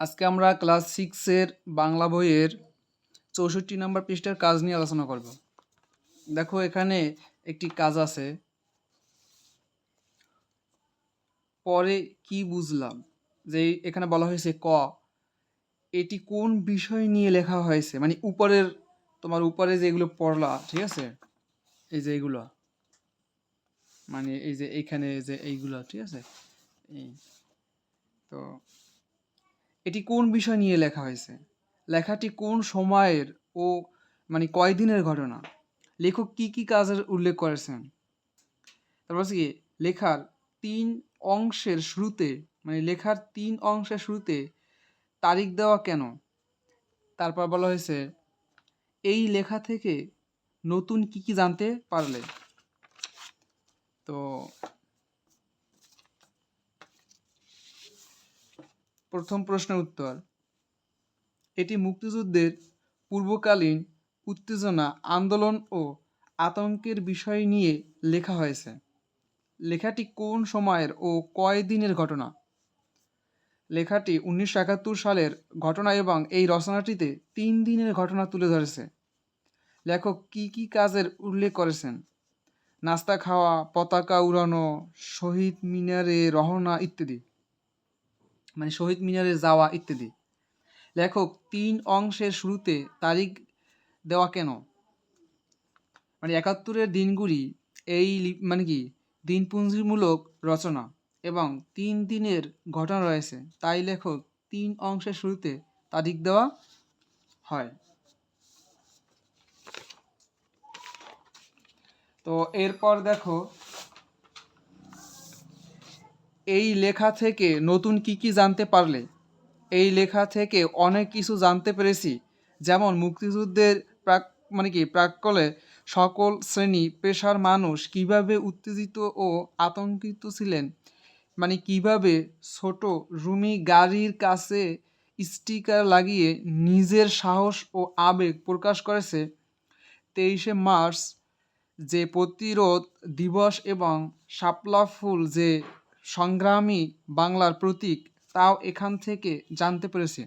আজকে আমরা ক্লাস সিক্সের বাংলা বইয়ের চৌষট্টি নম্বর পৃষ্ঠার কাজ নিয়ে আলোচনা করব। দেখো এখানে একটি কাজ আছে। পরে কি বুঝলাম? যে এখানে বলা হয়েছে ক। এটি কোন বিষয় নিয়ে লেখা হয়েছে? মানে উপরের, তোমার উপরে যেগুলো পড়লা, ঠিক আছে? এই যে এইগুলো মানে এই যে এইখানে যে এইগুলো, ঠিক আছে? এই তো এটি কোন বিষয় নিয়ে লেখা হয়েছে? লেখাটি কোন সময়ের ও মানে কয়দিনের ঘটনা? লেখক কি কি কাজের উল্লেখ করেছেন? তারপর হচ্ছে কি লেখার তিন অংশের শুরুতে মানে লেখার তিন অংশের শুরুতে তারিখ দেওয়া কেন? তারপর বলা হয়েছে, এই লেখা থেকে নতুন কি কি জানতে পারলে? তো প্রথম প্রশ্নের উত্তর। এটি মুক্তিযুদ্ধের পূর্বকালীন উত্তেজনা, আন্দোলন ও আতঙ্কের বিষয় নিয়ে লেখা হয়েছে। লেখাটি কোন সময়ের ও কয় দিনের ঘটনা? লেখাটি উনিশশো একাত্তর সালের ঘটনা এবং এই রচনাটিতে তিন দিনের ঘটনা তুলে ধরেছে। লেখক কি কি কাজের উল্লেখ করেছেন? নাস্তা খাওয়া, পতাকা উড়ানো, শহীদ মিনারে রহনা ইত্যাদি। মানে শহীদ মিনারে যাওয়া ইত্যাদি। লেখক, তিন অংশের শুরুতে তারিখ দেওয়া কেন? মানে একাত্তরের দিনগুলি এই মানে কি, দিনপুঞ্জিমূলক রচনা এবং তিন দিনের ঘটনা রয়েছে। তাই লেখক, তিন অংশের শুরুতে তারিখ দেওয়া হয়। তো এরপর দেখো এই লেখা থেকে নতুন কি কি জানতে পারলে? এই লেখা থেকে অনেক কিছু জানতে পেরেছি, যেমন মুক্তিযুদ্ধের প্রাক মানে কি, প্রাককালে সকল শ্রেণি পেশার মানুষ কীভাবে উত্তেজিত ও আতঙ্কিত ছিলেন? মানে কীভাবে ছোট রুমি গাড়ির কাছে স্টিকার লাগিয়ে নিজের সাহস ও আবেগ প্রকাশ করেছে? তেইশে মার্চ যে প্রতিরোধ দিবস এবং শাপলা ফুল যে সংগ্রামী বাংলার প্রতীক তাও এখান থেকে জানতে পেরেছে।